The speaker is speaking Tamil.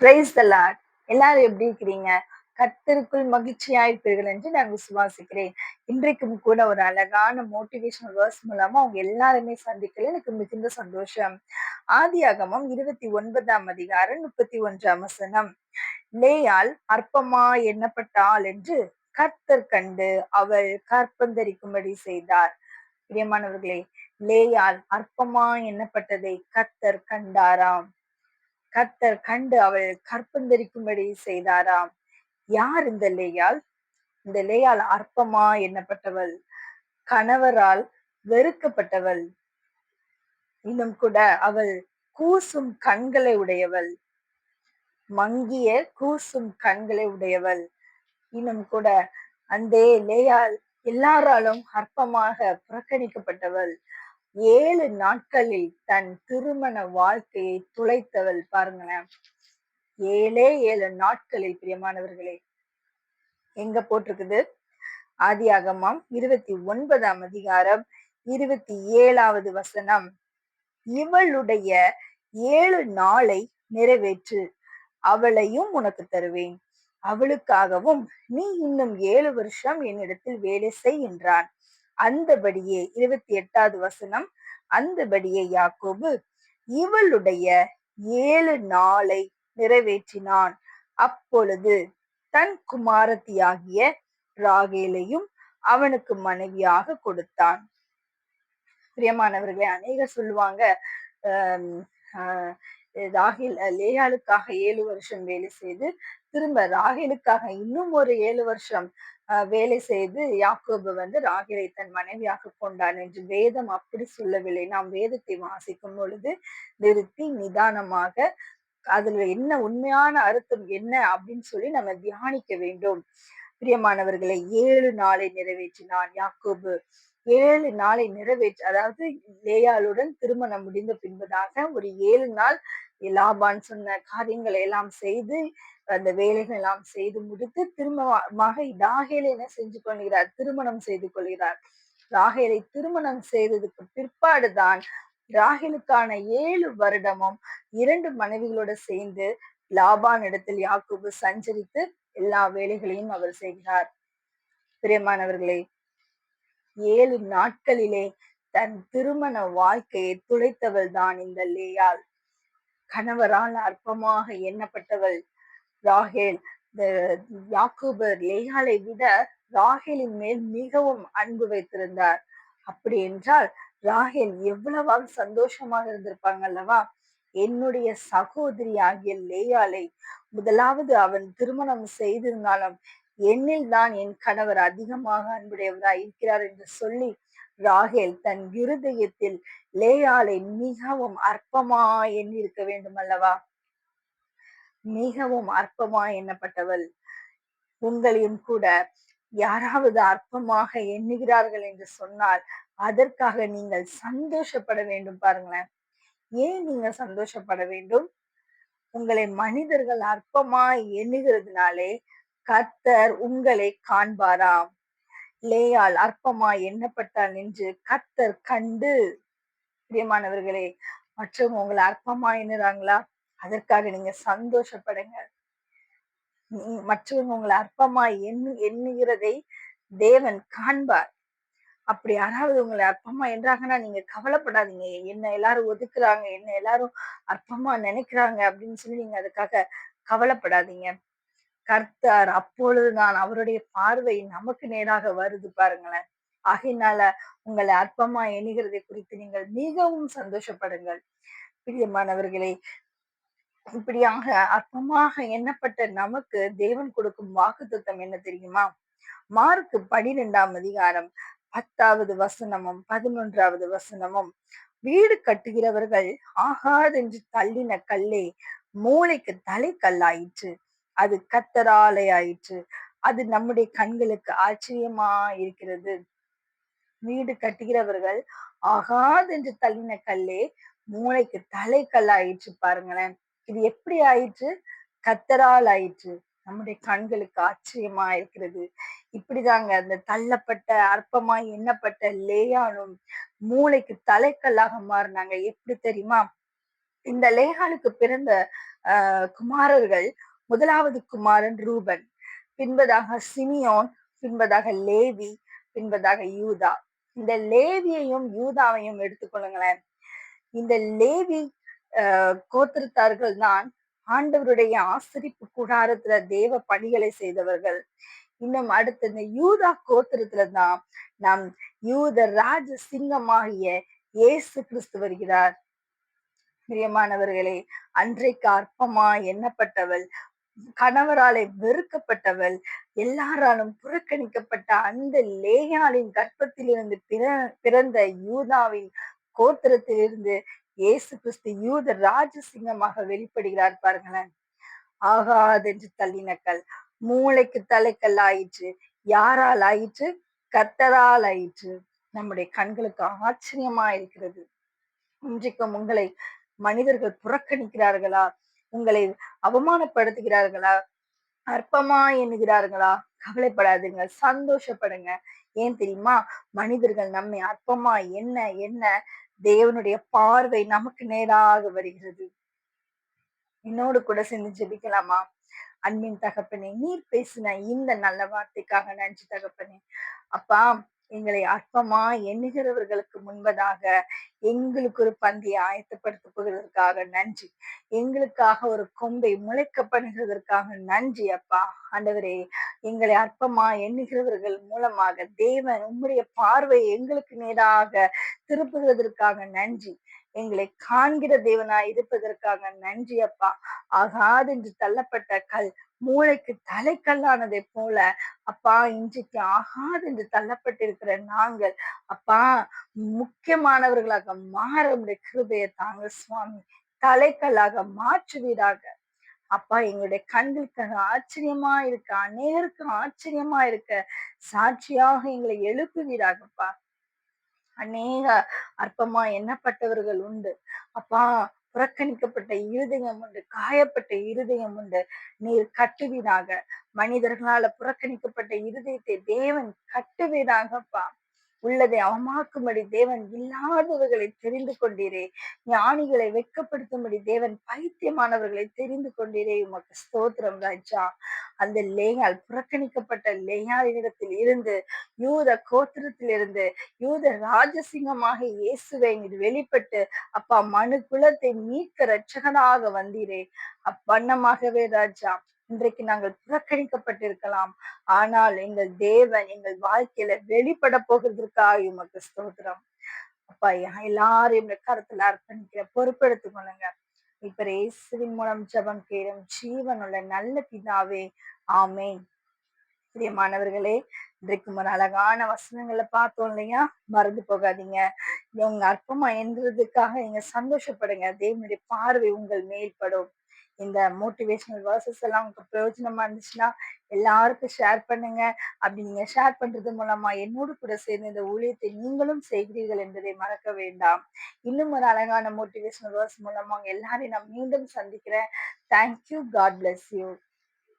பிரைஸ் த லார்ட் எல்லாரும் எப்படி இருக்கிறீங்க? கர்த்தருக்குள் மகிழ்ச்சியா இருப்பீர்கள் என்று நான் விசுவாசிக்கிறேன். இன்றைக்கும் கூட ஒரு அழகான மோட்டிவேஷனல் வேர்ஸ் மூலமா அவங்க எல்லாருமே சந்திக்கல. எனக்கு மிகுந்த சந்தோஷம். ஆதியாகமம் இருபத்தி ஒன்பதாம் அதிகாரம் முப்பத்தி ஒன்றாம் வசனம். லேயால் அற்பமா எண்ணப்பட்டாள் என்று கர்த்தர் கண்டு அவள் கற்பந்தரிக்கும்படி செய்தார். பிரியமானவர்களே லேயால் அற்பமா எண்ணப்பட்டதை கர்த்தர் கண்டாராம். கர்த்தர் கண்டு அவள் கற்பந்தரிக்கும்படி செய்தாராம். யார் இந்த லேயால் இந்த லேயால் அற்பமா எண்ணப்பட்டவள். கணவரால் வெறுக்கப்பட்டவள். இன்னும் கூட அவள் கூசும் கண்களை உடையவள். மங்கிய கூசும் கண்களை உடையவள். இன்னும் கூட அந்த லேயால் எல்லாராலும் அற்பமாக புறக்கணிக்கப்பட்டவள். ஏழு நாட்களில் தன் திருமண வாழ்க்கையை துளைத்தவள் பாருங்களேன். ஏழே ஏழு நாட்களில் பிரியமானவர்களே. எங்க போட்டிருக்குது? ஆதியாகமம் இருபத்தி ஒன்பதாம் அதிகாரம் இருபத்தி ஏழாவது வசனம். இவளுடைய ஏழு நாளை நிறைவேற்று. அவளையும் உனக்கு தருவேன். அவளுக்காகவும் நீ இன்னும் ஏழு வருஷம் என்னிடத்தில் வேலை செய் என்றான். அந்தபடியே இருபத்தி எட்டாவது வசனம் அந்தபடியே யாக்கோபு இவளுடைய ஏழு நாளை நிறைவேற்றினான். அப்பொழுது தன் குமாரத்தியாகிய ராகேலையும் அவனுக்கு மனைவியாக கொடுத்தான். பிரியமானவர்களே அநேகர் சொல்லுவாங்க ராகில் லேயாளுக்காக ஏழு வருஷம் வேலை செய்து திரும்ப ராகிலுக்காக இன்னும் ஒரு ஏழு வருஷம் வேலை செய்து யாக்கோபு வந்து ராகிலை தன் மனைவியாக கொண்டான் என்று வேதம் அப்படி சொல்லவில்லை. நாம் வேதத்தை வாசிக்கும் பொழுது நிறுத்தி நிதானமாக அதுல என்ன உண்மையான அர்த்தம் என்ன அப்படின்னு சொல்லி நம்ம தியானிக்க வேண்டும். பிரியமானவர்களை ஏழு நாளை நிறைவேற்றினான் யாக்கோபு. ஏழு நாளை நிறைவேற்றி அதாவது லேயாளுடன் திருமணம் முடிந்த பின்பதாக ஒரு ஏழு நாள் லாபான் சொன்ன காரியங்களை எல்லாம் செய்து அந்த வேலைகள் எல்லாம் செய்து முடித்து திருமணமாக ராகேலை என்ன செஞ்சு கொள்கிறார்? திருமணம் செய்து கொள்கிறார். ராகேலை திருமணம் செய்ததுக்கு பிற்பாடுதான் ராகேலுக்கான ஏழு வருடமும் இரண்டு மனைவிகளோட சேர்ந்து லாபான் இடத்தில் யாக்கோபு சஞ்சரித்து எல்லா வேலைகளையும் அவர் செய்கிறார். பிரியமானவர்களே ஏழு நாட்களிலே தன் திருமண வாழ்க்கையை துளைத்தவள் தான் இந்த லேயால் கணவரால் அற்பமாக எண்ணப்பட்டவள் ராகேல். இந்த யாக்கூபர் லேயாலை விட ராகேலின் மேல் மிகவும் அன்பு வைத்திருந்தார். அப்படி என்றால் ராகேல் எவ்வளவாக சந்தோஷமாக இருந்திருப்பாங்க அல்லவா? என்னுடைய சகோதரி ஆகிய லேயாலை முதலாவது அவன் திருமணம் செய்திருந்தாலும் என்னில் தான் என் கணவர் அதிகமாக அன்புடையவராய் இருக்கிறார் என்று சொல்லி ராகேல் தன் இருதயத்தில் லேயாலை மிகவும் அற்பமா எண்ணிருக்க வேண்டும் அல்லவா மிகவும் அற்பமா எண்ணப்பட்டவள். உங்களையும் கூட யாராவது அற்பமாக எண்ணுகிறார்கள் என்று சொன்னால் அதற்காக நீங்கள் சந்தோஷப்பட வேண்டும் பாருங்களேன். ஏன் நீங்க சந்தோஷப்பட வேண்டும்? உங்களை மனிதர்கள் அற்பமாய் எண்ணுகிறதுனாலே கர்த்தர் உங்களை காண்பாராம். லேயால் அற்பமாய் எண்ணப்பட்டால் நின்று கத்தர் கண்டு. பிரியமானவர்களே மற்றவங்க உங்களை அற்பமா எண்ணுறாங்களா? அதற்காக நீங்க சந்தோஷப்படுங்க. மற்றவங்க உங்களை அற்பமா எண்ணு எண்ணுகிறதை தேவன் காண்பார். அப்படி யாராவது உங்களை அற்பமா என்றாங்கன்னா நீங்க கவலைப்படாதீங்க. என்ன எல்லாரும் ஒதுக்குறாங்க என்ன எல்லாரும் அற்பமா நினைக்கிறாங்க அப்படின்னு சொல்லி நீங்க அதுக்காக கவலைப்படாதீங்க. கர்த்தார் அப்பொழுது நான் அவருடைய பார்வை நமக்கு நேராக வருது பாருங்களேன். ஆகினால உங்களை அற்பமா எண்ணுகிறதை குறித்து நீங்கள் மிகவும் சந்தோஷப்படுங்கள். பிரியமானவர்களே இப்படியாக அற்பமாக எண்ணப்பட்ட நமக்கு தேவன் கொடுக்கும் வாக்கு என்ன தெரியுமா? மார்க்கு பனிரெண்டாம் அதிகாரம் பத்தாவது வசனமும் பதினொன்றாவது வசனமும் வீடு கட்டுகிறவர்கள் ஆகாதென்று தள்ளின கல்லே மூளைக்கு தலை கல்லாயிற்று அது கத்தராலை ஆயிற்று. அது நம்முடைய கண்களுக்கு ஆச்சரியமா இருக்கிறது. வீடு கட்டுகிறவர்கள் ஆகாதென்று தள்ளின கல்லே மூளைக்கு தலை கல்லாயிற்று பாருங்களேன். இது எப்படி ஆயிற்று? கத்தரால் ஆயிற்று. நம்முடைய கண்களுக்கு ஆச்சரியமா இருக்கிறது. இப்படிதாங்க அந்த தள்ளப்பட்ட அற்பமாய் எண்ணப்பட்ட லேயானும் மூளைக்கு தலைக்கல்லாக மாறினாங்க. எப்படி தெரியுமா? இந்த லேகாலுக்கு பிறந்த குமாரர்கள் முதலாவது குமாரன் ரூபன் பின்பதாக சிமியோன் பின்பதாக லேவி பின்பதாக யூதா. இந்த லேவியையும் யூதாவையும் எடுத்துக்கொள்ளுங்களேன் இந்த லேவி அஹ் கோத்திரத்தார்கள் தான் ஆண்டவருடைய ஆசிரிப்பு கூடாரத்துல தேவ பணிகளை செய்தவர்கள். இன்னும் அடுத்து இந்த யூதா கோத்திரத்துல தான் நம் யூத ராஜ சிங்கமாகிய இயேசு கிறிஸ்து வருகிறார். பிரியமானவர்களே அன்றைக்கு அற்பமா எண்ணப்பட்டவள் கணவராலே வெறுக்கப்பட்டவள் எல்லாராலும் புறக்கணிக்கப்பட்ட அந்த லேயாளின் கற்பத்திலிருந்து பிற பிறந்த யூதாவின் கோத்திரத்திலிருந்து இயேசு கிறிஸ்து யூத ராஜசிங்கமாக வெளிப்படுகிறார் பாருங்களேன். ஆகாதென்று தள்ளினக்கள் மூளைக்கு தலைக்கல் ஆயிற்று. யாரால் ஆயிற்று? கத்தரால் ஆயிற்று. நம்முடைய கண்களுக்கு ஆச்சரியமா இருக்கிறது இன்றைக்கும் உங்களை மனிதர்கள் புறக்கணிக்கிறார்களா? உங்களை அவமானப்படுத்துகிறார்களா? அற்பமா எண்ணுகிறார்களா? கவலைப்படாதுங்க சந்தோஷப்படுங்க. ஏன் தெரியுமா? மனிதர்கள் நம்மை அற்பமா என்ன என்ன தேவனுடைய பார்வை நமக்கு நேராக வருகிறது. என்னோடு கூட சேர்ந்து ஜெபிக்கலாமா? அன்பின் தகப்பனே நீர் பேசின இந்த நல்ல வார்த்தைக்காக நன்றி தகப்பனே. அப்பா எங்களை அற்பமா எண்ணுகிறவர்களுக்கு முன்பதாக எங்களுக்கு ஒரு பந்தியை ஆயத்தப்படுத்துவதற்காக நன்றி. எங்களுக்காக ஒரு கொம்பை முளைக்கப்படுகிறதற்காக நன்றி அப்பா. ஆண்டவரே எங்களை அற்பமா எண்ணுகிறவர்கள் மூலமாக தேவன் உம்முடைய பார்வை எங்களுக்கு நேராக திருப்புகிறதற்காக நன்றி. எங்களை காண்கிற தேவனாய் இருப்பதற்காக நன்றி அப்பா. ஆகாது என்று தள்ளப்பட்ட கல் மூளைக்கு தலைக்கல்லானதை போல அப்பா இன்றைக்கு ஆகாது என்று தள்ளப்பட்டிருக்கிற நாங்கள் அப்பா முக்கியமானவர்களாக மாற உடைய கிருபையை தாங்க சுவாமி தலைக்கல்லாக மாற்றுவீராக. அப்பா எங்களுடைய கண்களுக்கு ஆச்சரியமா இருக்க அநேகருக்கு ஆச்சரியமா இருக்க சாட்சியாக எங்களை எழுப்புவீராகப்பா அநேக அற்பமா எண்ணப்பட்டவர்கள் உண்டு. அப்பா புறக்கணிக்கப்பட்ட இருதயம் உண்டு காயப்பட்ட இருதயம் உண்டு. நீர் கட்டுவீராக. மனிதர்களால புறக்கணிக்கப்பட்ட இருதயத்தை தேவன் கட்டுவீராகப்பா. உள்ளதை அவமாக்கும்படி தேவன் இல்லாதவர்களை தெரிந்து கொண்டீரே. ஞானிகளை வெக்கப்படுத்தும்படி தேவன் பைத்தியமானவர்களை தெரிந்து கொண்டீரே. உமக்கு ஸ்தோத்திரம் ராஜா. அந்த லேயால் புறக்கணிக்கப்பட்ட லேயாளிடத்தில் இருந்து யூத கோத்திரத்தில் இருந்து யூத ராஜசிங்கமாக இயேசுவை வெளிப்பட்டு அப்பா மனு குலத்தை மீட்க ரட்சகனாக வந்தீரே. அப்பண்ணமாகவே ராஜா. இன்றைக்கு நாங்கள் புறக்கணிக்கப்பட்டிருக்கலாம். ஆனால் எங்கள் தேவன் எங்கள் வாழ்க்கையில வெளிப்பட போகிறதற்காக உமக்கு ஸ்தோத்திரம். அப்பா எல்லாரும் கருத்துல அர்ப்பணிக்கிற பொறுப்பெடுத்துக் கொள்ளுங்க. இப்ப இயேசுவின் மூலம் ஜபம் கேடும் ஜீவனுள்ள நல்ல பிதாவே ஆமே பிரியமானவர்களே இன்றைக்கு ஒரு அழகான வசனங்களை பார்த்தோம் இல்லையா? மறந்து போகாதீங்க. உங்க அற்பமா என்றதுக்காக நீங்க சந்தோஷப்படுங்க. தேவனுடைய பார்வை உங்கள் மேல்படும் இந்த மோட்டிவேஷனல் வேர்சஸ் எல்லாம் உங்களுக்கு பிரயோஜனமா இருந்துச்சுன்னா எல்லாருக்கும் ஷேர் பண்ணுங்க. அப்படி நீங்க ஷேர் பண்றது மூலமா என்னோடு கூட சேர்ந்து இந்த ஊழியத்தை நீங்களும் செய்கிறீர்கள் என்பதை மறக்க வேண்டாம். இன்னும் ஒரு அழகான மோட்டிவேஷனல் வேர்ஸ் மூலமா எல்லாரையும் நான் மீண்டும் சந்திக்கிறேன். Thank you God bless you